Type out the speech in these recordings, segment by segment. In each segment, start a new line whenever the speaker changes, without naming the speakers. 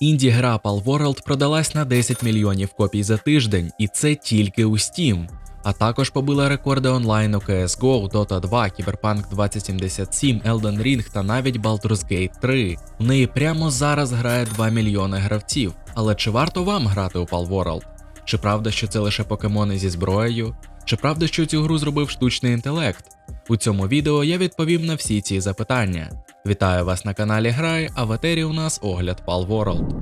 Інді-гра Palworld продалась на 10 мільйонів копій за тиждень, і це тільки у Steam. А також побила рекорди онлайну CSGO, Dota 2, Cyberpunk 2077, Elden Ring та навіть Baldur's Gate 3. У неї прямо зараз грає 2 мільйони гравців. Але чи варто вам грати у Palworld? Чи правда, що це лише покемони зі зброєю? Чи правда, що цю гру зробив штучний інтелект? У цьому відео я відповім на всі ці запитання. Вітаю вас на каналі Грай, а в етері у нас огляд Palworld.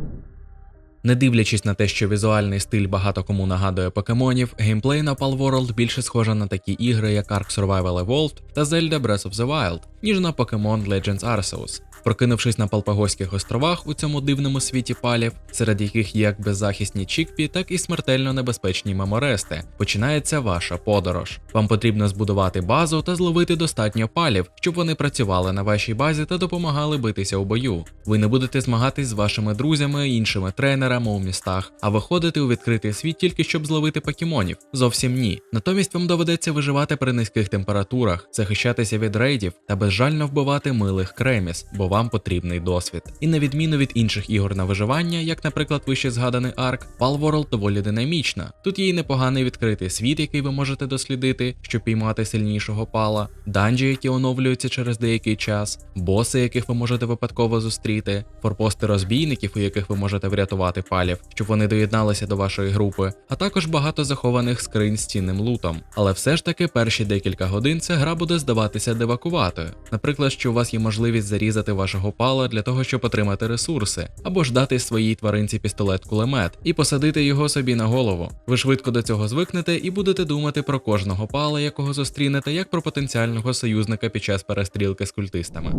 Не дивлячись на те, що візуальний стиль багато кому нагадує покемонів, геймплей на Palworld більше схожа на такі ігри, як Ark Survival Evolved та Zelda Breath of the Wild, ніж на Pokemon Legends Arceus. Прокинувшись на Палпагоських островах у цьому дивному світі палів, серед яких є як беззахисні чікпі, так і смертельно небезпечні меморести, починається ваша подорож. Вам потрібно збудувати базу та зловити достатньо палів, щоб вони працювали на вашій базі та допомагали битися у бою. Ви не будете змагатись з вашими друзями, іншими тренерами у містах, а виходити у відкритий світ тільки щоб зловити покемонів. Зовсім ні. Натомість вам доведеться виживати при низьких температурах, захищатися від рейдів та безжально вбивати милих креміс, бо вам потрібний досвід. І на відміну від інших ігор на виживання, як, наприклад, вище згаданий Арк, Palworld доволі динамічна. Тут є й непоганий відкритий світ, який ви можете дослідити, щоб піймати сильнішого пала, данжі, які оновлюються через деякий час, боси, яких ви можете випадково зустріти, форпости розбійників, у яких ви можете врятувати палів, щоб вони доєдналися до вашої групи, а також багато захованих скринь з цінним лутом. Але все ж таки перші декілька годин ця гра буде здаватися девакуватою. Наприклад, що у вас є можливість зарізати вашого пала для того, щоб отримати ресурси, або ж дати своїй тваринці пістолет-кулемет і посадити його собі на голову. Ви швидко до цього звикнете і будете думати про кожного пала, якого зустрінете, як про потенціального союзника під час перестрілки з культистами.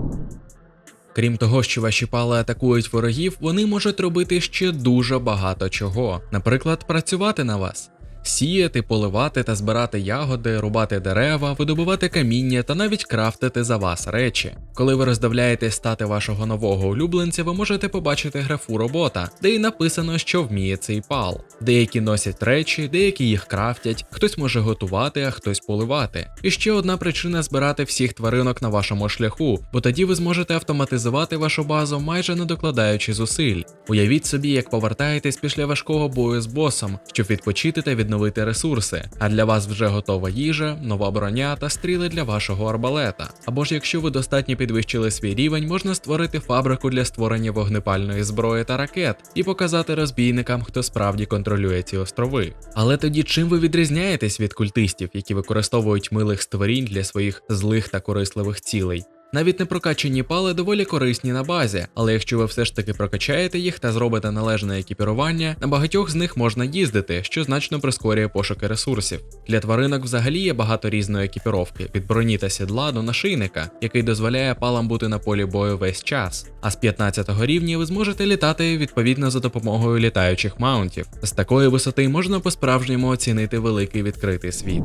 Крім того, що ваші пали атакують ворогів, вони можуть робити ще дуже багато чого, наприклад, працювати на вас. Сіяти, поливати та збирати ягоди, рубати дерева, видобувати каміння та навіть крафтити за вас речі. Коли ви роздивляєте стати вашого нового улюбленця, ви можете побачити графу робота, де й написано, що вміє цей пал. Деякі носять речі, деякі їх крафтять, хтось може готувати, а хтось поливати. І ще одна причина збирати всіх тваринок на вашому шляху, бо тоді ви зможете автоматизувати вашу базу, майже не докладаючи зусиль. Уявіть собі, як повертаєтесь після важкого бою з босом, щоб відпочити та відновити ресурси. А для вас вже готова їжа, нова броня та стріли для вашого арбалета. Або ж якщо ви достатньо підвищили свій рівень, можна створити фабрику для створення вогнепальної зброї та ракет і показати розбійникам, хто справді контролює ці острови. Але тоді чим ви відрізняєтесь від культистів, які використовують милих створінь для своїх злих та корисливих цілей? Навіть непрокачені пали доволі корисні на базі, але якщо ви все ж таки прокачаєте їх та зробите належне екіпірування, на багатьох з них можна їздити, що значно прискорює пошуки ресурсів. Для тваринок взагалі є багато різної екіпіровки, від броні та сідла до нашийника, який дозволяє палам бути на полі бою весь час. А з 15 го рівня ви зможете літати відповідно за допомогою літаючих маунтів. З такої висоти можна по-справжньому оцінити великий відкритий світ.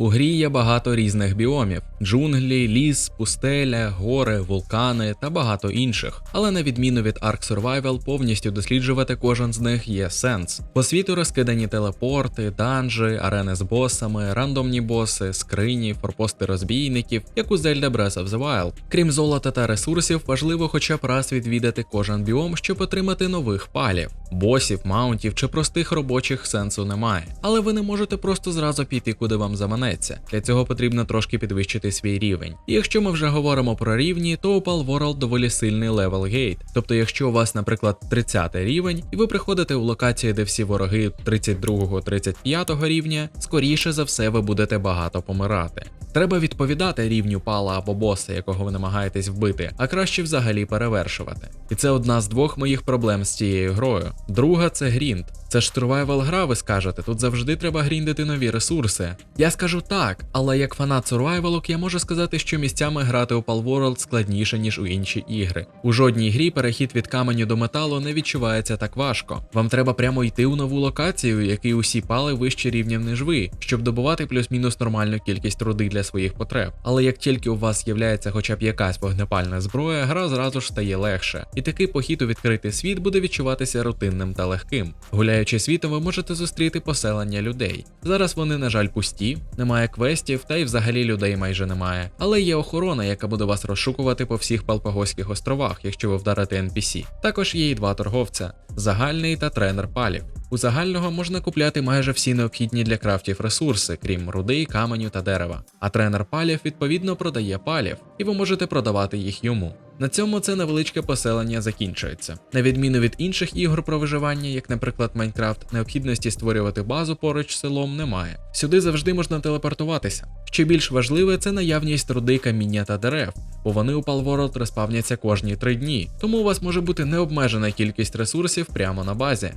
У грі є багато різних біомів: джунглі, ліс, пустеля, гори, вулкани та багато інших. Але на відміну від Ark Survival, повністю досліджувати кожен з них є сенс. По світу розкидані телепорти, данжі, арени з босами, рандомні боси, скрині, форпости розбійників, як у Zelda Breath of the Wild. Крім золота та ресурсів, важливо хоча б раз відвідати кожен біом, щоб отримати нових палів. Босів, маунтів чи простих робочих сенсу немає. Але ви не можете просто зразу піти, куди вам заманеться. Для цього потрібно трошки підвищити свій рівень. І якщо ми вже говоримо про рівні, то у Palworld доволі сильний левел гейт. Тобто, якщо у вас, наприклад, 30 рівень, і ви приходите у локацію, де всі вороги 32-35 рівня, скоріше за все ви будете багато помирати. Треба відповідати рівню пала або боса, якого ви намагаєтесь вбити, а краще взагалі перевершувати. І це одна з двох моїх проблем з цією грою. Друга це грінд. Це ж survival гра, ви скажете, тут завжди треба гріндити нові ресурси. Я скажу так, але як фанат сурвайвалок я можу сказати, що місцями грати у Palworld складніше, ніж у інші ігри. У жодній грі перехід від каменю до металу не відчувається так важко. Вам треба прямо йти у нову локацію, який усі пали вище рівнем, ніж ви, щоб добувати плюс-мінус нормальну кількість руди для своїх потреб. Але як тільки у вас з'являється хоча б якась вогнепальна зброя, гра зразу ж стає легше. І такий похід у відкритий світ буде відчуватися рутинним та легким. Гуляючи Гуляючи світом, ви можете зустріти поселення людей. Зараз вони, на жаль, пусті, немає квестів, та й взагалі людей майже немає. Але є охорона, яка буде вас розшукувати по всіх Палпагоських островах, якщо ви вдарите NPC. Також є і два торговця: загальний та тренер палів. У загального можна купляти майже всі необхідні для крафтів ресурси, крім руди, каменю та дерева. А тренер палів відповідно продає палів, і ви можете продавати їх йому. На цьому це невеличке поселення закінчується. На відміну від інших ігор про виживання, як, наприклад, Майнкрафт, необхідності створювати базу поруч з селом немає. Сюди завжди можна телепортуватися. Що більш важливе, це наявність руди, каміння та дерев, бо вони у Palworld респавняться кожні три дні, тому у вас може бути необмежена кількість ресурсів прямо на базі.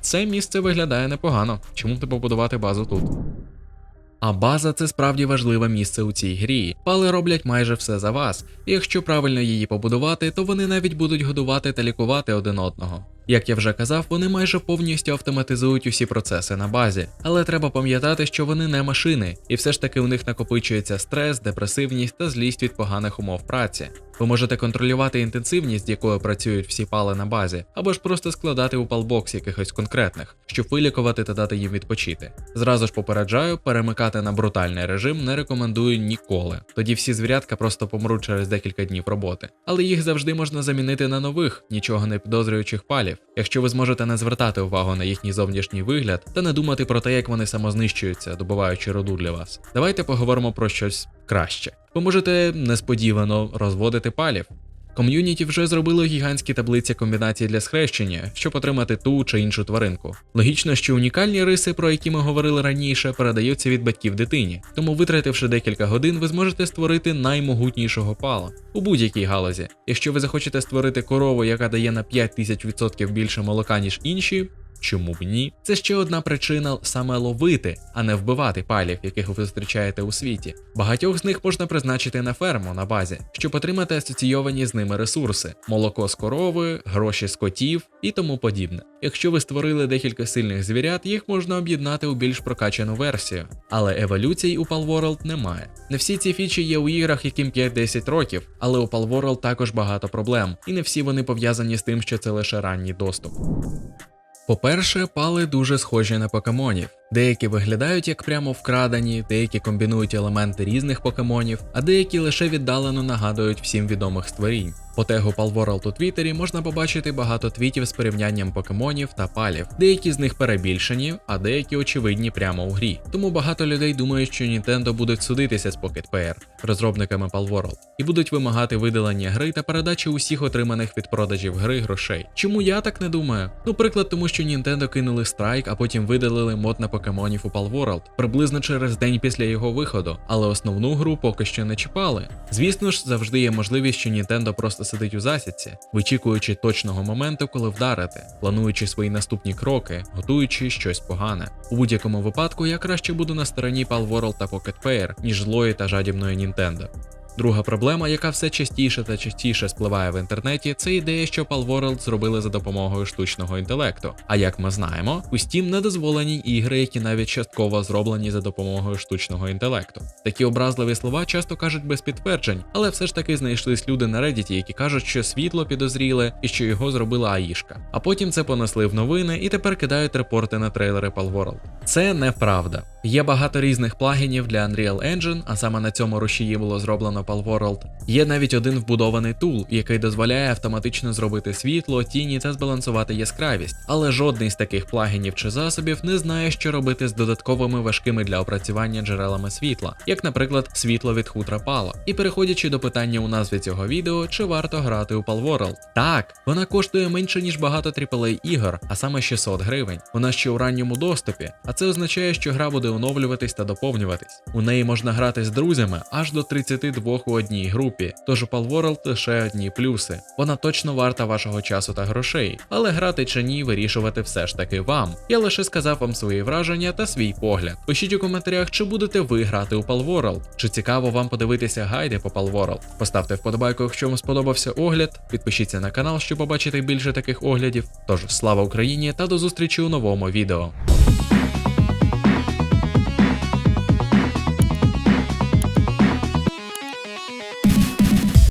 Це місце виглядає непогано. Чому не побудувати базу тут? А база це справді важливе місце у цій грі. Пали роблять майже все за вас, і якщо правильно її побудувати, то вони навіть будуть годувати та лікувати один одного. Як я вже казав, вони майже повністю автоматизують усі процеси на базі, але треба пам'ятати, що вони не машини, і все ж таки у них накопичується стрес, депресивність та злість від поганих умов праці. Ви можете контролювати інтенсивність, якою працюють всі пали на базі, або ж просто складати у палбокс якихось конкретних, щоб вилікувати та дати їм відпочити. Зразу ж попереджаю, перемикати на брутальний режим не рекомендую ніколи. Тоді всі звірятка просто помруть через декілька днів роботи. Але їх завжди можна замінити на нових, нічого не підозрюючих палів, якщо ви зможете не звертати увагу на їхній зовнішній вигляд та не думати про те, як вони самознищуються, добуваючи роду для вас. Давайте поговоримо про щось краще. Ви можете несподівано розводити палів. Ком'юніті вже зробило гігантські таблиці комбінацій для схрещення, щоб отримати ту чи іншу тваринку. Логічно, що унікальні риси, про які ми говорили раніше, передаються від батьків дитині, тому витративши декілька годин, ви зможете створити наймогутнішого пала у будь-якій галузі. Якщо ви захочете створити корову, яка дає на 5000% більше молока, ніж інші. Чому б ні? Це ще одна причина саме ловити, а не вбивати палів, яких ви зустрічаєте у світі. Багатьох з них можна призначити на ферму на базі, щоб отримати асоційовані з ними ресурси: молоко з корови, гроші з котів і тому подібне. Якщо ви створили декілька сильних звірят, їх можна об'єднати у більш прокачану версію. Але еволюцій у Palworld немає. Не всі ці фічі є у іграх, яким 5-10 років, але у Palworld також багато проблем, і не всі вони пов'язані з тим, що це лише ранній доступ. По-перше, пали дуже схожі на покемонів. Деякі виглядають як прямо вкрадені, деякі комбінують елементи різних покемонів, а деякі лише віддалено нагадують всім відомих створінь. По тегу Palworld у Твіттері можна побачити багато твітів з порівнянням покемонів та палів. Деякі з них перебільшені, а деякі очевидні прямо у грі. Тому багато людей думають, що Nintendo будуть судитися з Pocket Pair, розробниками Palworld, і будуть вимагати видалення гри та передачі усіх отриманих від продажів гри грошей. Чому я так не думаю? Ну, приклад, тому що Nintendo кинули страйк, а потім видалили мод на покемонів у Palworld приблизно через день після його виходу, але основну гру поки що не чіпали. Звісно ж, завжди є можливість, що Nintendo просто сидить у засідці, вичікуючи точного моменту, коли вдарити, плануючи свої наступні кроки, готуючи щось погане. У будь-якому випадку я краще буду на стороні Palworld та Pocket Pair, ніж злої та жадібної Nintendo. Друга проблема, яка все частіше та частіше спливає в інтернеті, це ідея, що Palworld зробили за допомогою штучного інтелекту. А як ми знаємо, у Steam не дозволені ігри, які навіть частково зроблені за допомогою штучного інтелекту. Такі образливі слова часто кажуть без підтверджень, але все ж таки знайшлись люди на Reddit, які кажуть, що світло підозріле і що його зробила Аїшка. А потім це понесли в новини і тепер кидають репорти на трейлери Palworld. Це неправда. Є багато різних плагінів для Unreal Engine, а саме на цьому рушії було зроблено Palworld. Є навіть один вбудований тул, який дозволяє автоматично зробити світло, тіні та збалансувати яскравість. Але жодний з таких плагінів чи засобів не знає, що робити з додатковими важкими для опрацювання джерелами світла, як, наприклад, світло від хутра Пало. І переходячи до питання у назві цього відео, чи варто грати у Palworld? Так, вона коштує менше ніж багато AAA ігор, а саме 600 гривень. Вона ще у ранньому доступі, а це означає, що гра буде оновлюватись та доповнюватись. У неї можна грати з друзями аж до 32 у одній групі, тож у Palworld лише одні плюси. Вона точно варта вашого часу та грошей, але грати чи ні вирішувати все ж таки вам. Я лише сказав вам свої враження та свій погляд. Пишіть у коментарях, чи будете ви грати у Palworld, чи цікаво вам подивитися гайди по Palworld. Поставте вподобайку, якщо вам сподобався огляд, підпишіться на канал, щоб побачити більше таких оглядів. Тож слава Україні та до зустрічі у новому відео.